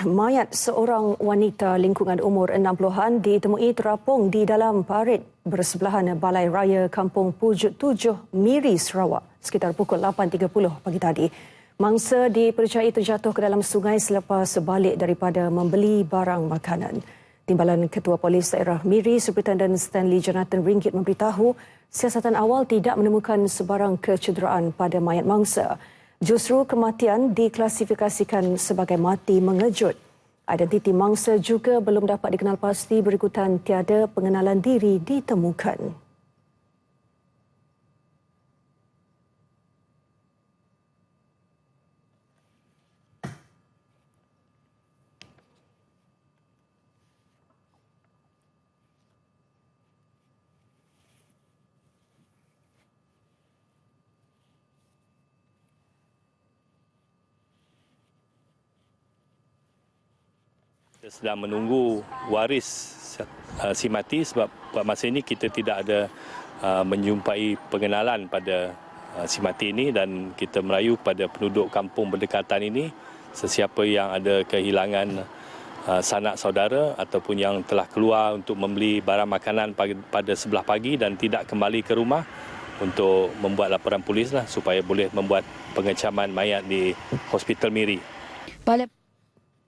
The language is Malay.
Mayat seorang wanita lingkungan umur 60-an ditemui terapung di dalam parit bersebelahan Balai Raya Kampung Pujuk 7 Miri Sarawak sekitar pukul 8.30 pagi tadi. Mangsa dipercayai terjatuh ke dalam sungai selepas balik daripada membeli barang makanan. Timbalan Ketua Polis Daerah Miri Superintendent Stanley Jonathan Ringgit memberitahu siasatan awal tidak menemukan sebarang kecederaan pada mayat mangsa. Justru kematian diklasifikasikan sebagai mati mengejut. Identiti mangsa juga belum dapat dikenal pasti berikutan tiada pengenalan diri ditemukan. Sedang menunggu waris uh, si mati sebab pada masa ini kita tidak ada uh, menjumpai pengenalan pada uh, si mati ini dan kita merayu pada penduduk kampung berdekatan ini sesiapa yang ada kehilangan sanak saudara ataupun yang telah keluar untuk membeli barang makanan pada sebelah pagi dan tidak kembali ke rumah untuk membuat laporan polis lah supaya boleh membuat pengecaman mayat di Hospital Miri. Balai